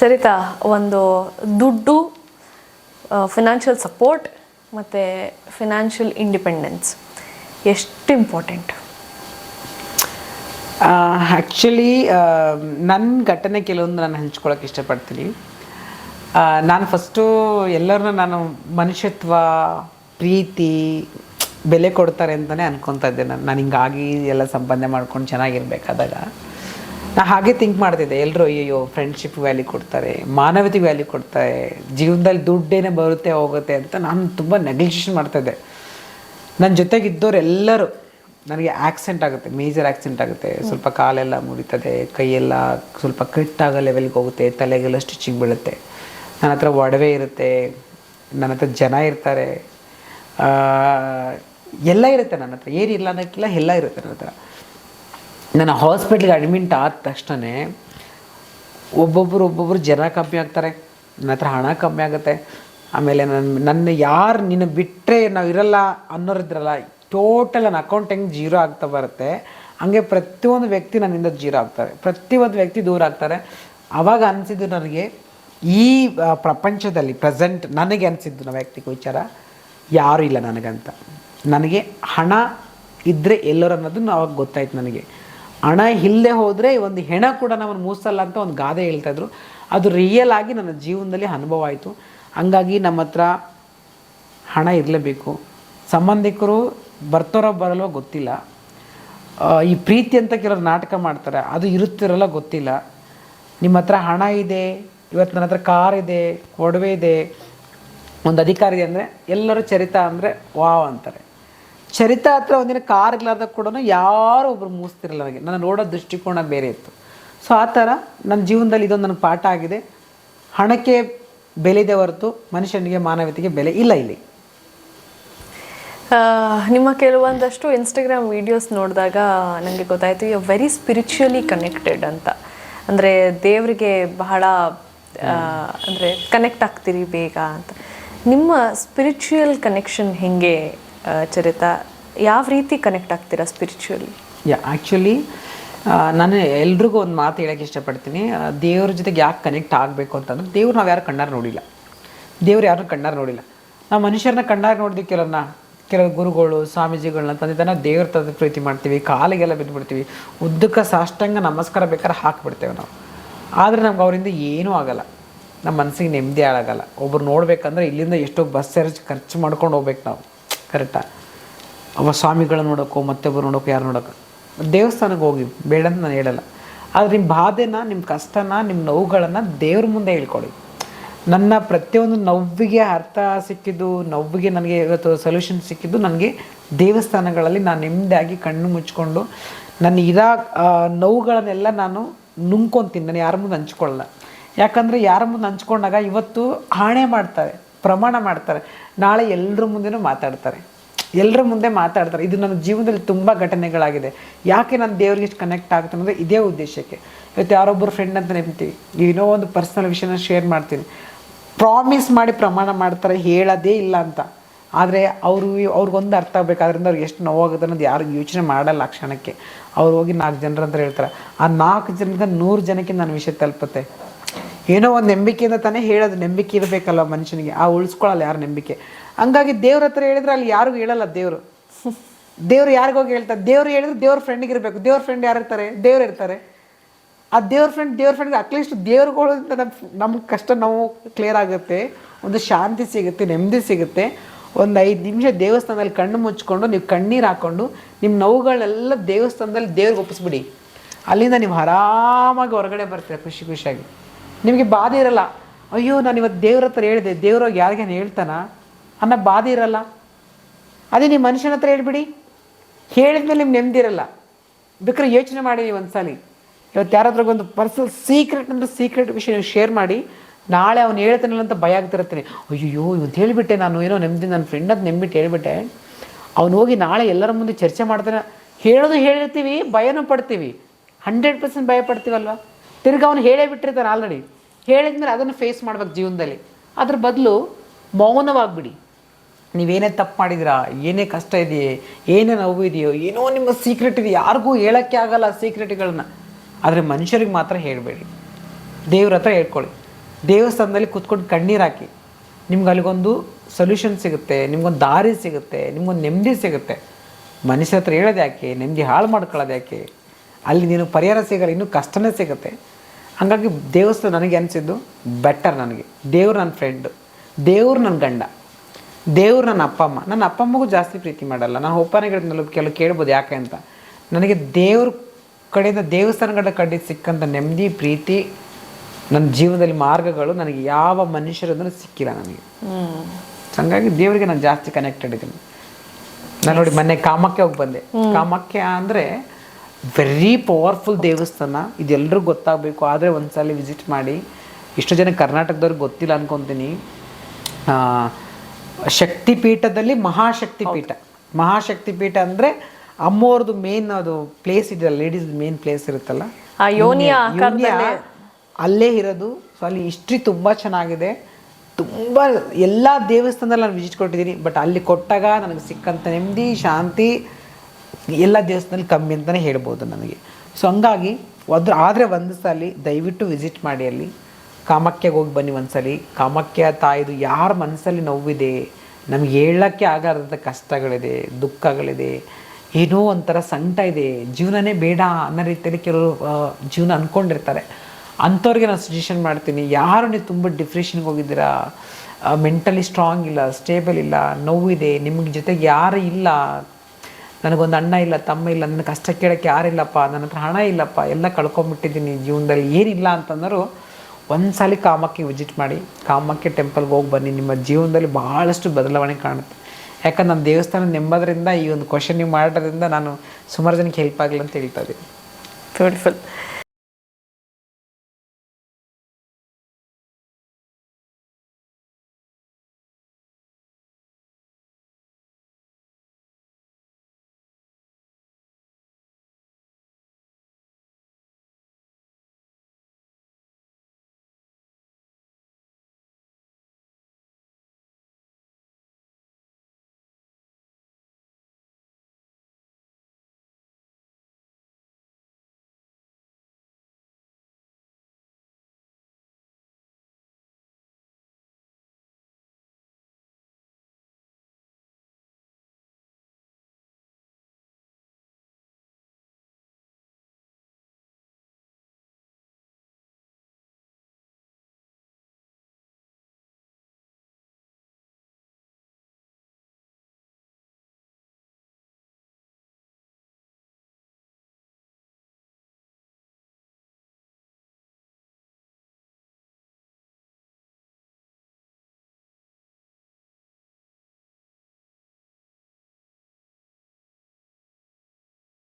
ಚರಿತಾ, ಒಂದು ದುಡ್ಡು financial support ಮತ್ತು ಫಿನಾನ್ಷಿಯಲ್ ಇಂಡಿಪೆಂಡೆನ್ಸ್ ಎಷ್ಟು ಇಂಪಾರ್ಟೆಂಟ್ ಆ್ಯಕ್ಚುಲಿ ನನ್ನ ಘಟನೆ ಕೆಲವೊಂದು ನಾನು ಹಂಚ್ಕೊಳಕ್ಕೆ ಇಷ್ಟಪಡ್ತೀನಿ. ನಾನು ಫಸ್ಟು ಎಲ್ಲರನ್ನ ನಾನು ಮನುಷ್ಯತ್ವ, ಪ್ರೀತಿ, ಬೆಲೆ ಕೊಡ್ತಾರೆ ಅಂತಲೇ ಅನ್ಕೊತಾ ಇದ್ದೆ ನಾನು. ನಾನು ಹಿಂಗಾಗಿ ಎಲ್ಲ ಸಂಪಾದನೆ ಮಾಡ್ಕೊಂಡು ಚೆನ್ನಾಗಿರ್ಬೇಕಾದಾಗ. ನಾ ಹಾಗೆ ಥಿಂಕ್ ಮಾಡ್ತಿದ್ದೆ. ಎಲ್ಲರೂ ಅಯ್ಯೋ ಫ್ರೆಂಡ್ಶಿಪ್ ವ್ಯಾಲ್ಯೂ ಕೊಡ್ತಾರೆ ಮಾನವತೆಗೆ ವ್ಯಾಲ್ಯೂ ಕೊಡ್ತಾರೆ ಜೀವನದಲ್ಲಿ ದುಡ್ಡೇನೆ ಬರುತ್ತೆ ಹೋಗುತ್ತೆ ಅಂತ ನಾನು ತುಂಬ ನೆಗ್ಲಿಷನ್ ಮಾಡ್ತಾಯಿದ್ದೆ ನನ್ನ ಜೊತೆಗಿದ್ದವರೆಲ್ಲರೂ ನನಗೆ ಆಕ್ಸಿಡೆಂಟ್ ಆಗುತ್ತೆ ಮೇಜರ್ ಆಕ್ಸಿಡೆಂಟ್ ಆಗುತ್ತೆ. ಸ್ವಲ್ಪ ಕಾಲೆಲ್ಲ ಮುರಿತದೆ ಕೈಯೆಲ್ಲ ಸ್ವಲ್ಪ ಕಟ್ಟಾಗೋ ಲೆವೆಲ್ಗೆ ಹೋಗುತ್ತೆ ತಲೆಗೆಲ್ಲ ಸ್ಟಿಚಿಂಗ್ ಬೀಳುತ್ತೆ. ನನ್ನ ಹತ್ರ ಒಡವೆ ಇರುತ್ತೆ ನನ್ನ ಹತ್ರ ಜನ ಇರ್ತಾರೆ. ಎಲ್ಲ ಇರುತ್ತೆ ನನ್ನ ಹತ್ರ. ಏನಿಲ್ಲ ಅನ್ನೋಕ್ಕಿಲ್ಲ ಎಲ್ಲ ಇರುತ್ತೆ ನನ್ನ ಹತ್ರ. ನಾನು ಹಾಸ್ಪಿಟ್ಲಿಗೆ ಅಡ್ಮಿಂಟ್ ಆದ ತಕ್ಷಣ ಒಬ್ಬೊಬ್ಬರು ಒಬ್ಬೊಬ್ಬರು ಜನ ಕಮ್ಮಿ ಆಗ್ತಾರೆ, ನನ್ನ ಹತ್ರ ಹಣ ಕಮ್ಮಿ ಆಗುತ್ತೆ. ಆಮೇಲೆ ನನ್ನ ನನ್ನ ಯಾರು ನಿನ್ನ ಬಿಟ್ಟರೆ ನಾವು ಇರಲ್ಲ ಅನ್ನೋರಿದ್ರಲ್ಲ ಟೋಟಲ್ ನನ್ನ ಅಕೌಂಟ್ ಹೆಂಗೆ ಜೀರೋ ಆಗ್ತಾ ಬರುತ್ತೆ, ಹಂಗೆ ಪ್ರತಿಯೊಂದು ವ್ಯಕ್ತಿ ನನ್ನಿಂದ ಜೀರೋ ಆಗ್ತಾರೆ. ಪ್ರತಿಯೊಂದು ವ್ಯಕ್ತಿ ದೂರ ಆಗ್ತಾರೆ. ಆವಾಗ ಅನಿಸಿದ್ದು ನನಗೆ, ಈ ಪ್ರಪಂಚದಲ್ಲಿ ಪ್ರೆಸೆಂಟ್ ನನಗೆ ಅನಿಸಿದ್ದು ನಮ್ಮ ವ್ಯಕ್ತಿಗೆ ವಿಚಾರ, ಯಾರೂ ಇಲ್ಲ ನನಗಂತ. ನನಗೆ ಹಣ ಇದ್ದರೆ ಎಲ್ಲರೂ ಅನ್ನೋದು ಅವಾಗ ಗೊತ್ತಾಯ್ತು ನನಗೆ. ಹಣ ಇಲ್ಲದೆ ಹೋದರೆ ಒಂದು ಹೆಣ ಕೂಡ ನಮ್ಮನ್ನು ಮೂಸಲ್ಲ ಅಂತ ಒಂದು ಗಾದೆ ಹೇಳ್ತಾಯಿದ್ರು ಅದು ರಿಯಲ್ ಆಗಿ ನನ್ನ ಜೀವನದಲ್ಲಿ ಅನುಭವ ಆಯಿತು. ಹಂಗಾಗಿ ನಮ್ಮ ಹತ್ರ ಹಣ ಇರಲೇಬೇಕು. ಸಂಬಂಧಿಕರು ಬರ್ತಾರೋ ಬರಲ್ವೋ ಗೊತ್ತಿಲ್ಲ. ಈ ಪ್ರೀತಿ ಅಂತ ಕೆಲವರು ನಾಟಕ ಮಾಡ್ತಾರೆ, ಅದು ಇರುತ್ತಿರಲ್ಲ ಗೊತ್ತಿಲ್ಲ. ನಿಮ್ಮ ಹತ್ರ ಹಣ ಇದೆ, ಇವತ್ತು ನನ್ನ ಹತ್ರ ಕಾರ್ ಇದೆ ಒಡವೆ ಇದೆ. ಒಂದು ಅಧಿಕಾರ ಇದೆ ಅಂದರೆ ಎಲ್ಲರೂ ಚರಿತ ಅಂದರೆ ವಾವ್ ಅಂತಾರೆ. ಚರಿತ ಹತ್ರ ಒಂದಿನ ಕಾರ್ ಇರ್ಲಾರ್ದಾಗ ಕೂಡ ಯಾರು ಒಬ್ರು ಮೂಸ್ತಿರಲ್ಲ ನನಗೆ. ನನ್ನ ನೋಡೋ ದೃಷ್ಟಿಕೋನ ಬೇರೆ ಇತ್ತು. ಸೊ ಆ ಥರ ನನ್ನ ಜೀವನದಲ್ಲಿ ಇದೊಂದು ನನ್ನ ಪಾಠ ಆಗಿದೆ. ಹಣಕ್ಕೆ ಬೆಲೆ ಇದೆ ಹೊರತು ಮನುಷ್ಯನಿಗೆ ಮಾನವತೆಗೆ ಬೆಲೆ ಇಲ್ಲ ಇಲ್ಲಿ. ನಿಮ್ಮ ಕೆಲವೊಂದಷ್ಟು ಇನ್ಸ್ಟಾಗ್ರಾಮ್ ವೀಡಿಯೋಸ್ ನೋಡಿದಾಗ ನನಗೆ ಗೊತ್ತಾಯಿತು ಯು ವೆರಿ ಸ್ಪಿರಿಚುವಲಿ ಕನೆಕ್ಟೆಡ್ ಅಂತ. ಅಂದರೆ ದೇವರಿಗೆ ಬಹಳ ಅಂದರೆ ಕನೆಕ್ಟ್ ಆಗ್ತೀರಿ ಬೇಗ ಅಂತ. ನಿಮ್ಮ ಸ್ಪಿರಿಚುಯಲ್ ಕನೆಕ್ಷನ್ ಹೆಂಗೆ ಚರಿತ, ಯಾವ ರೀತಿ ಕನೆಕ್ಟ್ ಆಗ್ತೀರಾ ಸ್ಪಿರಿಚುವಲಿ ಯಾ ಆ್ಯಕ್ಚುಲಿ ನಾನು ಎಲ್ರಿಗೂ ಒಂದು ಮಾತು ಹೇಳೋಕ್ಕೆ ಇಷ್ಟಪಡ್ತೀನಿ. ದೇವ್ರ ಜೊತೆಗೆ ಯಾಕೆ ಕನೆಕ್ಟ್ ಆಗಬೇಕು ಅಂತಂದ್ರೆ, ದೇವ್ರು ನಾವು ಯಾರು ಕಣ್ಣಾರು ನೋಡಿಲ್ಲ. ದೇವ್ರು ಯಾರನ್ನೂ ಕಣ್ಣಾರು ನೋಡಿಲ್ಲ. ನಾವು ಮನುಷ್ಯರನ್ನ ಕಣ್ಣಾರು ನೋಡಿದ್ವಿ ಕೆಲವನ್ನ ಕೆಲವು ಗುರುಗಳು ಸ್ವಾಮೀಜಿಗಳನ್ನ ತಂದೆ ದೇವ್ರ ತಂದೆ ಪ್ರೀತಿ ಮಾಡ್ತೀವಿ, ಕಾಲಿಗೆಲ್ಲ ಬಿದ್ದುಬಿಡ್ತೀವಿ ಉದ್ದಕ್ಕೆ ಸಾಷ್ಟಾಂಗ ನಮಸ್ಕಾರ ಬೇಕಾದ್ರೆ ಹಾಕಿಬಿಡ್ತೇವೆ ನಾವು. ಆದರೆ ನಮ್ಗೆ ಅವರಿಂದ ಏನೂ ಆಗಲ್ಲ. ನಮ್ಮ ಮನಸ್ಸಿಗೆ ನೆಮ್ಮದಿ ಆಗಲ್ಲ ಒಬ್ರು ನೋಡ್ಬೇಕಂದ್ರೆ ಇಲ್ಲಿಂದ ಎಷ್ಟೋ ಬಸ್ ಚಾರ್ಜ್ ಖರ್ಚು ಮಾಡ್ಕೊಂಡು ಹೋಗ್ಬೇಕು ನಾವು. ಕರೆಕ್ಟಾ? ಅವ ಸ್ವಾಮಿಗಳ ನೋಡೋಕ್ಕೋ ಮತ್ತೊಬ್ಬರು ನೋಡೋಕ್ಕೋ ಯಾರು ನೋಡೋಕೆ ದೇವಸ್ಥಾನಕ್ಕೆ ಹೋಗಿ ಬೇಡ ಅಂತ ನಾನು ಹೇಳಲ್ಲ. ಆದರೆ ನಿಮ್ಮ ಬಾಧೆನ ನಿಮ್ಮ ಕಷ್ಟನ ನಿಮ್ಮ ನೋವುಗಳನ್ನು ದೇವ್ರ ಮುಂದೆ ಹೇಳ್ಕೊಳ್ಳಿ ನನ್ನ ಪ್ರತಿಯೊಂದು ನೋವಿಗೆ ಅರ್ಥ ಸಿಕ್ಕಿದ್ದು ನೋವಿಗೆ ನನಗೆ ಇವತ್ತು ಸೊಲ್ಯೂಷನ್ ಸಿಕ್ಕಿದ್ದು ನನಗೆ ದೇವಸ್ಥಾನಗಳಲ್ಲಿ ನಾನು ನೆಮ್ಮದಿಯಾಗಿ ಕಣ್ಣು ಮುಚ್ಕೊಂಡು ನನ್ನ ಆ, ನೋವುಗಳನ್ನೆಲ್ಲ ನಾನು ನುಂಗ್ಕೊತೀನಿ ನಾನು ಯಾರ ಮುಂದೆ ಹಂಚ್ಕೊಳ್ಳಲ್ಲ. ಯಾಕಂದರೆ ಯಾರ ಮುಂದೆ ಹಂಚ್ಕೊಂಡಾಗ ಇವತ್ತು ಹಾಣೆ ಮಾಡ್ತಾರೆ. ಪ್ರಮಾಣ ಮಾಡ್ತಾರೆ. ನಾಳೆ ಎಲ್ಲರ ಮುಂದೆನೂ ಮಾತಾಡ್ತಾರೆ. ಎಲ್ಲರ ಮುಂದೆ ಮಾತಾಡ್ತಾರೆ. ಇದು ನನ್ನ ಜೀವನದಲ್ಲಿ ತುಂಬ ಘಟನೆಗಳಾಗಿದೆ. ಯಾಕೆ ನಾನು ದೇವ್ರಿಗೆ ಇಷ್ಟು ಕನೆಕ್ಟ್ ಆಗುತ್ತೆ ಅನ್ನೋದು ಇದೇ ಉದ್ದೇಶಕ್ಕೆ. ಇವತ್ತು ಯಾರೊಬ್ಬರು ಫ್ರೆಂಡ್ ಅಂತ ನೆನ್ತೀವಿ ಏನೋ ಒಂದು ಪರ್ಸ್ನಲ್ ವಿಷಯನ ಶೇರ್ ಮಾಡ್ತೀನಿ. ಪ್ರಾಮಿಸ್ ಮಾಡಿ ಪ್ರಮಾಣ ಮಾಡ್ತಾರೆ, ಹೇಳೋದೇ ಇಲ್ಲ ಅಂತ. ಆದರೆ ಅವರು ಅವ್ರಿಗೊಂದು ಅರ್ಥ ಆಗಬೇಕಾದ್ರಿಂದ ಅವ್ರಿಗೆ ಎಷ್ಟು ನೋವಾಗುತ್ತೆ ಅನ್ನೋದು ಯಾರು ಯೋಚನೆ ಮಾಡಲ್ಲ ಆ ಕ್ಷಣಕ್ಕೆ. ಅವ್ರು ಹೋಗಿ ನಾಲ್ಕು ಜನರ ಅಂತ ಹೇಳ್ತಾರೆ. ಆ ನಾಲ್ಕು ಜನರಿಂದ ನೂರು ಜನಕ್ಕೆ ನನ್ನ ವಿಷಯ ತಲುಪುತ್ತೆ. ಏನೋ ಒಂದು ನಂಬಿಕೆಯಿಂದ ತಾನೇ ಹೇಳೋದು. ನಂಬಿಕೆ ಇರಬೇಕಲ್ಲ ಮನುಷ್ಯನಿಗೆ. ಆ ಉಳಿಸ್ಕೊಳ್ಳಲ್ಲ ಯಾರು ನಂಬಿಕೆ. ಹಂಗಾಗಿ ದೇವ್ರ ಹತ್ರ ಹೇಳಿದ್ರೆ ಅಲ್ಲಿ ಯಾರಿಗೂ ಹೇಳಲ್ಲ ದೇವರು. ದೇವ್ರು ಯಾರಿಗೋಗಿ ಹೇಳ್ತಾರೆ? ದೇವ್ರು ಹೇಳಿದ್ರೆ ದೇವ್ರ ಫ್ರೆಂಡಿಗೆ ಇರಬೇಕು. ದೇವ್ರ ಫ್ರೆಂಡ್ ಯಾರು ಇರ್ತಾರೆ? ದೇವ್ರು ಇರ್ತಾರೆ. ಆ ದೇವ್ರ ಫ್ರೆಂಡ್ ದೇವ್ರ ಫ್ರೆಂಡ್ಗೆ ಅಟ್ಲೀಸ್ಟ್ ದೇವ್ರುಗಳಿಂದ ನಮ್ಮ ನಮ್ಮ ಕಷ್ಟ ನಾವು ಕ್ಲಿಯರ್ ಆಗುತ್ತೆ. ಒಂದು ಶಾಂತಿ ಸಿಗುತ್ತೆ, ನೆಮ್ಮದಿ ಸಿಗುತ್ತೆ. ಒಂದು ಐದು ನಿಮಿಷ ದೇವಸ್ಥಾನದಲ್ಲಿ ಕಣ್ಣು ಮುಚ್ಕೊಂಡು ನೀವು ಕಣ್ಣೀರು ಹಾಕ್ಕೊಂಡು ನಿಮ್ಮ ನೋವುಗಳೆಲ್ಲ ದೇವಸ್ಥಾನದಲ್ಲಿ ದೇವ್ರಿಗೆ ಒಪ್ಪಿಸ್ಬಿಡಿ. ಅಲ್ಲಿಂದ ನೀವು ಆರಾಮಾಗಿ ಹೊರಗಡೆ ಬರ್ತೀರ ಖುಷಿ ಖುಷಿಯಾಗಿ. ನಿಮಗೆ ಬಾಧೆ ಇರಲ್ಲ. ಅಯ್ಯೋ, ನಾನು ಇವತ್ತು ದೇವ್ರ ಹತ್ರ ಹೇಳಿದೆ ದೇವ್ರಾಗ ಯಾರಿಗೇನು ಹೇಳ್ತಾನ? ಅನ್ನೋ ಬಾಧೆ ಇರಲ್ಲ. ಅದೇ ನೀವು ಮನುಷ್ಯನ ಹತ್ರ ಹೇಳ್ಬಿಡಿ. ಹೇಳಿದ್ಮೇಲೆ ನಿಮ್ಗೆ ನೆಮ್ಮದಿ ಇರಲ್ಲ. ಬೇಕಾದ್ರೆ ಯೋಚನೆ ಮಾಡಿ ನೀವು ಒಂದ್ಸಲಿ. ಇವತ್ತು ಯಾರಾದ್ರೂ ಒಂದು ಪರ್ಸನಲ್ ಸೀಕ್ರೆಟ್ ಅಂದ್ರೆ ಸೀಕ್ರೆಟ್ ವಿಷಯ ನೀವು ಶೇರ್ ಮಾಡಿ, ನಾಳೆ ಅವ್ನು ಹೇಳ್ತಾನಲ್ಲ ಅಂತ ಭಯ ಆಗ್ತಿರ್ತೀನಿ ಅಯ್ಯೋ ಇವತ್ತು ಹೇಳಿಬಿಟ್ಟೆ ನಾನು, ಏನೋ ನೆಮ್ಮದಿ ನನ್ನ ಫ್ರೆಂಡ್ ಅಂತ ನೆಮ್ಮಿಟ್ಟು ಹೇಳಿಬಿಟ್ಟೆ. ಅವ್ನು ಹೋಗಿ ನಾಳೆ ಎಲ್ಲರ ಮುಂದೆ ಚರ್ಚೆ ಮಾಡ್ತಾನೆ. ಹೇಳೋದು ಹೇಳಿರ್ತೀವಿ, ಭಯನೂ ಪಡ್ತೀವಿ. ಹಂಡ್ರೆಡ್ ಪರ್ಸೆಂಟ್ ಭಯ ಪಡ್ತೀವಲ್ವ? ತಿರ್ಗಿ ಅವ್ನು ಹೇಳೇ ಬಿಟ್ಟಿರ್ತಾನೆ ಆಲ್ರೆಡಿ ಹೇಳಿದ್ಮೇಲೆ ಅದನ್ನು ಫೇಸ್ ಮಾಡ್ಬೇಕು ಜೀವನದಲ್ಲಿ. ಅದ್ರ ಬದಲು ಮೌನವಾಗ್ಬಿಡಿ. ನೀವೇನೇ ತಪ್ಪು ಮಾಡಿದಿರಾ? ಏನೇ ಕಷ್ಟ ಇದೆಯೇ? ಏನೇ ನೋವು ಇದೆಯೋ? ಏನೋ ನಿಮ್ಮ ಸೀಕ್ರೆಟ್ ಇದೆ. ಯಾರಿಗೂ ಹೇಳೋಕ್ಕೆ ಆಗಲ್ಲ ಸೀಕ್ರೆಟ್ಗಳನ್ನ ಆದರೆ ಮನುಷ್ಯರಿಗೆ ಮಾತ್ರ ಹೇಳಬೇಡಿ. ದೇವ್ರ ಹತ್ರ ಹೇಳ್ಕೊಳ್ಳಿ. ದೇವಸ್ಥಾನದಲ್ಲಿ ಕೂತ್ಕೊಂಡು ಕಣ್ಣೀರು ಹಾಕಿ. ನಿಮ್ಗೆ ಅಲ್ಲಿಗೊಂದು ಸೊಲ್ಯೂಷನ್ ಸಿಗುತ್ತೆ, ನಿಮ್ಗೊಂದು ದಾರಿ ಸಿಗುತ್ತೆ, ನಿಮ್ಗೊಂದು ನೆಮ್ಮದಿ ಸಿಗುತ್ತೆ. ಮನುಷ್ಯ ಹತ್ರ ಹೇಳೋದು ಯಾಕೆ ನೆಮ್ಮದಿ ಹಾಳು ಮಾಡ್ಕೊಳ್ಳೋದು ಯಾಕೆ ಅಲ್ಲಿ ನೀನು ಪರಿಹಾರ ಸಿಗಲ್ಲ, ಇನ್ನೂ ಕಷ್ಟನೇ ಸಿಗುತ್ತೆ. ಹಾಗಾಗಿ ದೇವಸ್ಥಾನ ನನಗೆ ಅನಿಸಿದ್ದು ಬೆಟರ್ ನನಗೆ. ದೇವ್ರು ನನ್ನ ಫ್ರೆಂಡು ದೇವ್ರು ನನ್ನ ಗಂಡ ದೇವ್ರು ನನ್ನ ಅಪ್ಪ ಅಮ್ಮ. ನನ್ನ ಅಪ್ಪ ಅಮ್ಮಗೂ ಜಾಸ್ತಿ ಪ್ರೀತಿ ಮಾಡಲ್ಲ. ನಾನು ಒಪ್ಪನೆಗಳಿಂದಲೂ ಕೆಲವು ಕೇಳ್ಬೋದು ಯಾಕೆ ಅಂತ. ನನಗೆ ದೇವ್ರ ಕಡೆಯಿಂದ ದೇವಸ್ಥಾನಗಳ ಕಡೆ ಸಿಕ್ಕಂಥ ನೆಮ್ಮದಿ ಪ್ರೀತಿ ನನ್ನ ಜೀವನದಲ್ಲಿ ಮಾರ್ಗಗಳು ನನಗೆ ಯಾವ ಮನುಷ್ಯರಂದ್ರೂ ಸಿಕ್ಕಿಲ್ಲ ನನಗೆ. ಹಾಗಾಗಿ ಹಂಗಾಗಿ ದೇವರಿಗೆ ನಾನು ಜಾಸ್ತಿ ಕನೆಕ್ಟೆಡ್ ಇದ್ದೀನಿ ನಾನು ನೋಡಿ ಮೊನ್ನೆ ಕಾಮಕ್ಕೆ ಹೋಗಿ ಬಂದೆ. ಕಾಮಕ್ಕೆ ಅಂದರೆ ವೆರಿ ಪವರ್ಫುಲ್ ದೇವಸ್ಥಾನ. ಇದೆಲ್ಲರಿಗೂ ಗೊತ್ತಾಗಬೇಕು. ಆದರೆ ಒಂದ್ಸಲ ವಿಸಿಟ್ ಮಾಡಿ. ಇಷ್ಟು ಜನ ಕರ್ನಾಟಕದವ್ರಿಗೆ ಗೊತ್ತಿಲ್ಲ ಅಂದ್ಕೊತೀನಿ ಶಕ್ತಿಪೀಠದಲ್ಲಿ ಮಹಾಶಕ್ತಿ ಪೀಠ ಮಹಾಶಕ್ತಿ ಪೀಠ ಅಂದರೆ ಅಮ್ಮೋರ್ದು ಮೇನ್ ಅದು ಪ್ಲೇಸ್ ಇದೆಯಲ್ಲ ಲೇಡೀಸ್ ಮೇನ್ ಪ್ಲೇಸ್ ಇರುತ್ತಲ್ಲ? ಅಲ್ಲೇ ಇರೋದು. ಸೊ ಅಲ್ಲಿ ಹಿಸ್ಟ್ರಿ ತುಂಬ ಚೆನ್ನಾಗಿದೆ. ತುಂಬ ಎಲ್ಲ ದೇವಸ್ಥಾನದಲ್ಲಿ ನಾನು ವಿಸಿಟ್ ಕೊಟ್ಟಿದ್ದೀನಿ. ಬಟ್ ಅಲ್ಲಿ ಕೊಟ್ಟಾಗ ನನಗೆ ಸಿಕ್ಕಂಥ ನೆಮ್ಮದಿ ಶಾಂತಿ ಎಲ್ಲ ದೇವಸ್ಥಾನದಲ್ಲಿ ಕಮ್ಮಿ ಅಂತಲೇ ಹೇಳ್ಬೋದು ನನಗೆ. ಸೊ ಹಂಗಾಗಿ ಅದ್ರ ಆದರೆ ಒಂದು ಸಲ ದಯವಿಟ್ಟು ವಿಸಿಟ್ ಮಾಡಿ ಅಲ್ಲಿ. ಕಾಮಾಖ್ಯಗೆ ಹೋಗಿ ಬನ್ನಿ ಒಂದ್ಸಲಿ ಕಾಮಾಖ್ಯ ತಾಯಿದು ಯಾರ ಮನಸ್ಸಲ್ಲಿ ನೋವಿದೆ, ನಮ್ಗೆ ಹೇಳೋಕ್ಕೆ ಆಗಾರದ ಕಷ್ಟಗಳಿದೆ, ದುಃಖಗಳಿದೆ, ಏನೋ ಒಂಥರ ಸಂಕಟ ಇದೆ. ಜೀವನನೇ ಬೇಡ ಅನ್ನೋ ರೀತಿಯಲ್ಲಿ ಕೆಲವರು ಜೀವನ ಅಂದ್ಕೊಂಡಿರ್ತಾರೆ ಅಂಥವ್ರಿಗೆ ನಾನು ಸಜೆಷನ್ ಮಾಡ್ತೀನಿ, ಯಾರು ನೀವು ತುಂಬ ಡಿಪ್ರೆಷನ್ಗೆ ಹೋಗಿದ್ದೀರಾ ಮೆಂಟಲಿ ಸ್ಟ್ರಾಂಗ್ ಇಲ್ಲ ಸ್ಟೇಬಲ್ ಇಲ್ಲ, ನೋವಿದೆ, ನಿಮಗೆ ಜೊತೆಗೆ ಯಾರು ಇಲ್ಲ ನನಗೊಂದು ಅಣ್ಣ ಇಲ್ಲ, ತಮ್ಮ ಇಲ್ಲ, ನನ್ನ ಕಷ್ಟ ಕೇಳೋಕ್ಕೆ ಯಾರಿಲ್ಲಪ್ಪ, ನನ್ನ ಹತ್ರ ಹಣ ಇಲ್ಲಪ್ಪ, ಎಲ್ಲ ಕಳ್ಕೊಂಬಿಟ್ಟಿದ್ದೀನಿ ಜೀವನದಲ್ಲಿ. ಏನಿಲ್ಲ ಅಂತಂದರು ಒಂದ್ಸಲಿ ಕಾಮಕ್ಕೆ ವಿಸಿಟ್ ಮಾಡಿ, ಕಾಮಕ್ಕೆ ಟೆಂಪಲ್ಗೆ ಹೋಗಿ ಬನ್ನಿ. ನಿಮ್ಮ ಜೀವನದಲ್ಲಿ ಭಾಳಷ್ಟು ಬದಲಾವಣೆ ಕಾಣುತ್ತೆ. ಯಾಕಂದ್ರೆ ನಾನು ದೇವಸ್ಥಾನ ನೆಂಬೋದ್ರಿಂದ ಈ ಒಂದು ಕ್ವಶನ್ ನೀವು ಮಾಡೋದ್ರಿಂದ ನಾನು ಸುಮಾರು ಜನಕ್ಕೆ ಹೆಲ್ಪ್ ಆಗಲಿ ಅಂತ ಹೇಳ್ತಾ ಇದ್ದೀನಿ. ಬ್ಯೂಟಿಫುಲ್